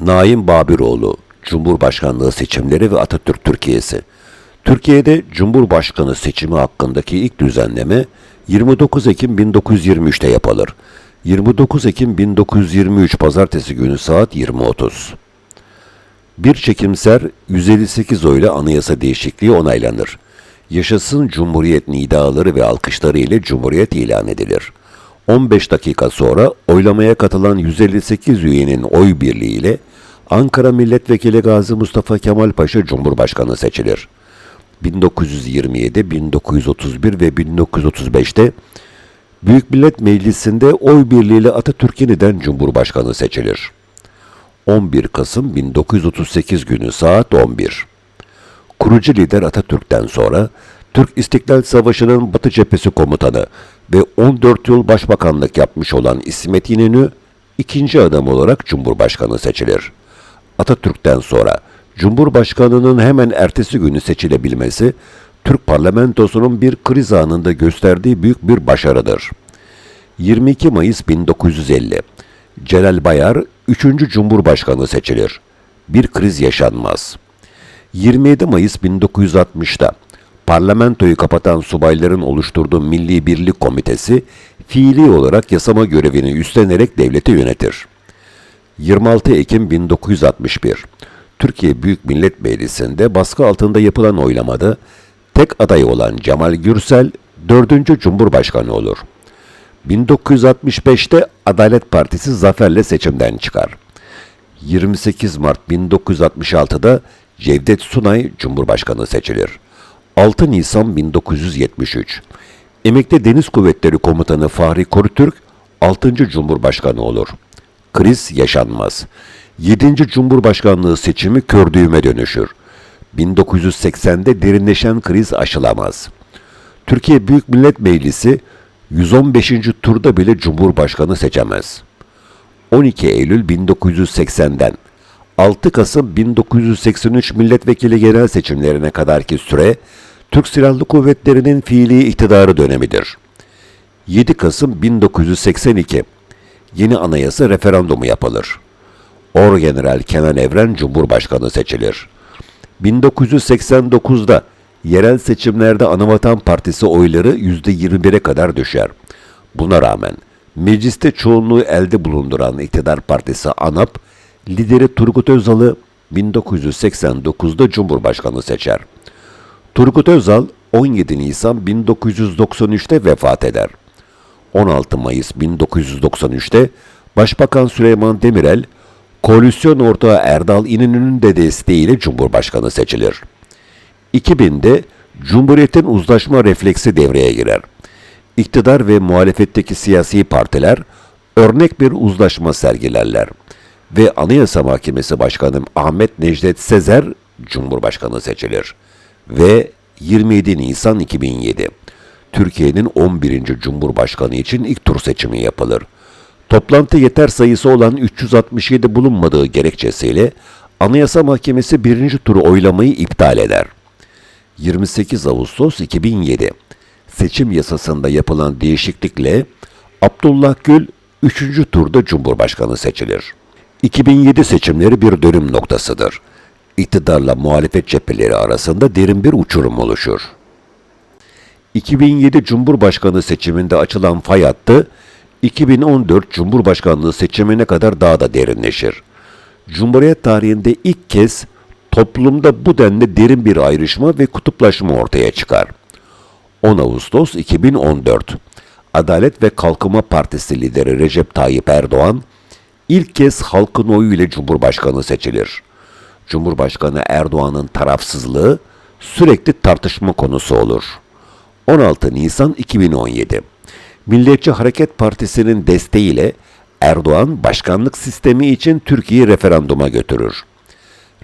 Naim Babiroğlu, Cumhurbaşkanlığı seçimleri ve Atatürk Türkiye'si. Türkiye'de Cumhurbaşkanı seçimi hakkındaki ilk düzenleme 29 Ekim 1923'te yapılır. 29 Ekim 1923 Pazartesi günü saat 20.30. Bir çekimser 158 oyla anayasa değişikliği onaylanır. Yaşasın Cumhuriyet nidaları ve alkışları ile Cumhuriyet ilan edilir. 15 dakika sonra oylamaya katılan 158 üyenin oy birliğiyle Ankara Milletvekili Gazi Mustafa Kemal Paşa Cumhurbaşkanı seçilir. 1927, 1931 ve 1935'te Büyük Millet Meclisi'nde oy birliğiyle Atatürk yeniden Cumhurbaşkanı seçilir. 11 Kasım 1938 günü saat 11. Kurucu lider Atatürk'ten sonra Türk İstiklal Savaşı'nın Batı Cephesi komutanı ve 14 yıl başbakanlık yapmış olan İsmet İnönü ikinci adam olarak Cumhurbaşkanı seçilir. Atatürk'ten sonra Cumhurbaşkanının hemen ertesi günü seçilebilmesi Türk parlamentosunun bir kriz anında gösterdiği büyük bir başarıdır. 22 Mayıs 1950 Celal Bayar 3. Cumhurbaşkanı seçilir. Bir kriz yaşanmaz. 27 Mayıs 1960'da parlamentoyu kapatan subayların oluşturduğu Milli Birlik Komitesi fiili olarak yasama görevini üstlenerek devleti yönetir. 26 Ekim 1961 Türkiye Büyük Millet Meclisi'nde baskı altında yapılan oylamada tek aday olan Cemal Gürsel 4. Cumhurbaşkanı olur. 1965'te Adalet Partisi zaferle seçimden çıkar. 28 Mart 1966'da Cevdet Sunay Cumhurbaşkanı seçilir. 6 Nisan 1973 Emekli Deniz Kuvvetleri Komutanı Fahri Korutürk 6. Cumhurbaşkanı olur. Kriz yaşanmaz. 7. Cumhurbaşkanlığı seçimi kör düğüme dönüşür. 1980'de derinleşen kriz aşılamaz. Türkiye Büyük Millet Meclisi 115. turda bile Cumhurbaşkanı seçemez. 12 Eylül 1980'den 6 Kasım 1983 milletvekili genel seçimlerine kadarki süre Türk Silahlı Kuvvetleri'nin fiili iktidarı dönemidir. 7 Kasım 1982 yeni anayasa referandumu yapılır. Orgeneral Kenan Evren Cumhurbaşkanı seçilir. 1989'da yerel seçimlerde Anavatan Partisi oyları %21'e kadar düşer. Buna rağmen mecliste çoğunluğu elde bulunduran iktidar partisi ANAP, lideri Turgut Özal'ı 1989'da Cumhurbaşkanı seçer. Turgut Özal 17 Nisan 1993'te vefat eder. 16 Mayıs 1993'te Başbakan Süleyman Demirel, koalisyon ortağı Erdal İnönü'nün de desteğiyle Cumhurbaşkanı seçilir. 2000'de Cumhuriyet'in uzlaşma refleksi devreye girer. İktidar ve muhalefetteki siyasi partiler örnek bir uzlaşma sergilerler ve Anayasa Mahkemesi Başkanı Ahmet Necdet Sezer Cumhurbaşkanı seçilir ve 27 Nisan 2007 Türkiye'nin 11. Cumhurbaşkanı için ilk tur seçimi yapılır. Toplantı yeter sayısı olan 367 bulunmadığı gerekçesiyle Anayasa Mahkemesi birinci turu oylamayı iptal eder. 28 Ağustos 2007 seçim yasasında yapılan değişiklikle Abdullah Gül 3. turda Cumhurbaşkanı seçilir. 2007 seçimleri bir dönüm noktasıdır. İktidarla muhalefet cepheleri arasında derin bir uçurum oluşur. 2007 Cumhurbaşkanı seçiminde açılan fay hattı 2014 Cumhurbaşkanlığı seçimine kadar daha da derinleşir. Cumhuriyet tarihinde ilk kez toplumda bu denli derin bir ayrışma ve kutuplaşma ortaya çıkar. 10 Ağustos 2014 Adalet ve Kalkınma Partisi lideri Recep Tayyip Erdoğan ilk kez halkın oyu ile Cumhurbaşkanı seçilir. Cumhurbaşkanı Erdoğan'ın tarafsızlığı sürekli tartışma konusu olur. 16 Nisan 2017 Milliyetçi Hareket Partisi'nin desteğiyle Erdoğan başkanlık sistemi için Türkiye'yi referanduma götürür.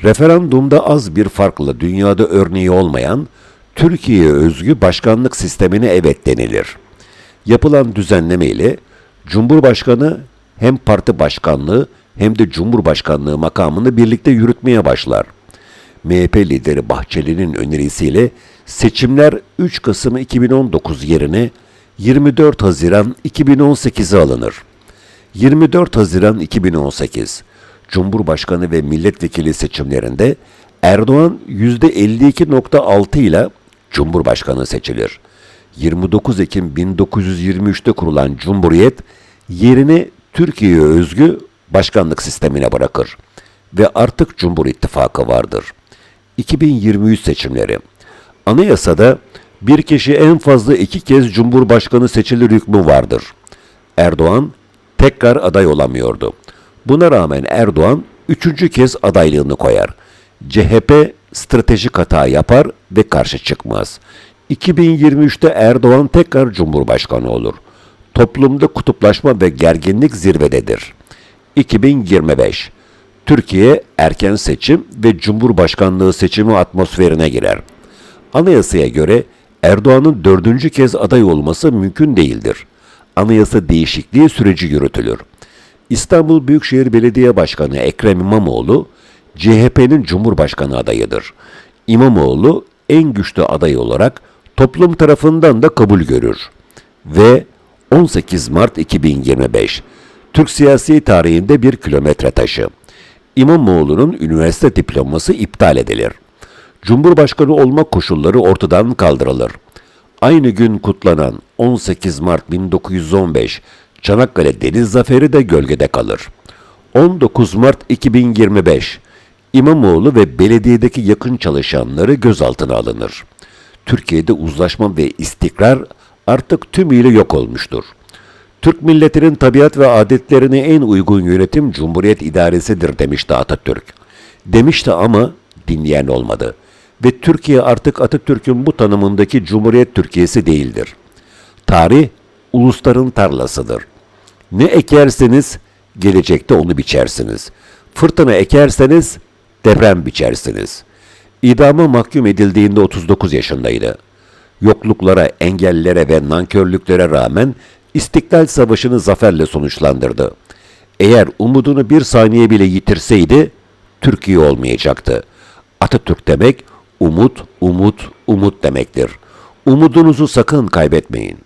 Referandumda az bir farkla dünyada örneği olmayan Türkiye'ye özgü başkanlık sistemine evet denilir. Yapılan düzenleme ile Cumhurbaşkanı hem parti başkanlığı hem de Cumhurbaşkanlığı makamını birlikte yürütmeye başlar. MHP lideri Bahçeli'nin önerisiyle seçimler 3 Kasım 2019 yerine 24 Haziran 2018'e alınır. 24 Haziran 2018 Cumhurbaşkanı ve milletvekili seçimlerinde Erdoğan %52.6 ile Cumhurbaşkanı seçilir. 29 Ekim 1923'te kurulan Cumhuriyet yerini Türkiye'ye özgü başkanlık sistemine bırakır ve artık Cumhur İttifakı vardır. 2023 seçimleri Anayasada bir kişi en fazla iki kez Cumhurbaşkanı seçilir hükmü vardır. Erdoğan tekrar aday olamıyordu. Buna rağmen Erdoğan üçüncü kez adaylığını koyar. CHP stratejik hata yapar ve karşı çıkmaz. 2023'te Erdoğan tekrar Cumhurbaşkanı olur. Toplumda kutuplaşma ve gerginlik zirvededir. 2025 Türkiye erken seçim ve Cumhurbaşkanlığı seçimi atmosferine girer. Anayasaya göre Erdoğan'ın dördüncü kez aday olması mümkün değildir. Anayasa değişikliği süreci yürütülür. İstanbul Büyükşehir Belediye Başkanı Ekrem İmamoğlu, CHP'nin Cumhurbaşkanı adayıdır. İmamoğlu en güçlü aday olarak toplum tarafından da kabul görür. Ve 18 Mart 2025 Türk siyasi tarihinde bir kilometre taşı. İmamoğlu'nun üniversite diploması iptal edilir. Cumhurbaşkanı olma koşulları ortadan kaldırılır. Aynı gün kutlanan 18 Mart 1915 Çanakkale Deniz Zaferi de gölgede kalır. 19 Mart 2025 İmamoğlu ve belediyedeki yakın çalışanları gözaltına alınır. Türkiye'de uzlaşma ve istikrar artık tümüyle yok olmuştur. Türk milletinin tabiat ve adetlerine en uygun yönetim Cumhuriyet idaresidir demişti Atatürk. Demişti ama dinleyen olmadı. Ve Türkiye artık Atatürk'ün bu tanımındaki Cumhuriyet Türkiye'si değildir. Tarih, ulusların tarlasıdır. Ne ekerseniz, gelecekte onu biçersiniz. Fırtına ekerseniz, deprem biçersiniz. İdama mahkum edildiğinde 39 yaşındaydı. Yokluklara, engellere ve nankörlüklere rağmen İstiklal Savaşı'nı zaferle sonuçlandırdı. Eğer umudunu bir saniye bile yitirseydi, Türkiye olmayacaktı. Atatürk demek, umut, umut, umut demektir. Umudunuzu sakın kaybetmeyin.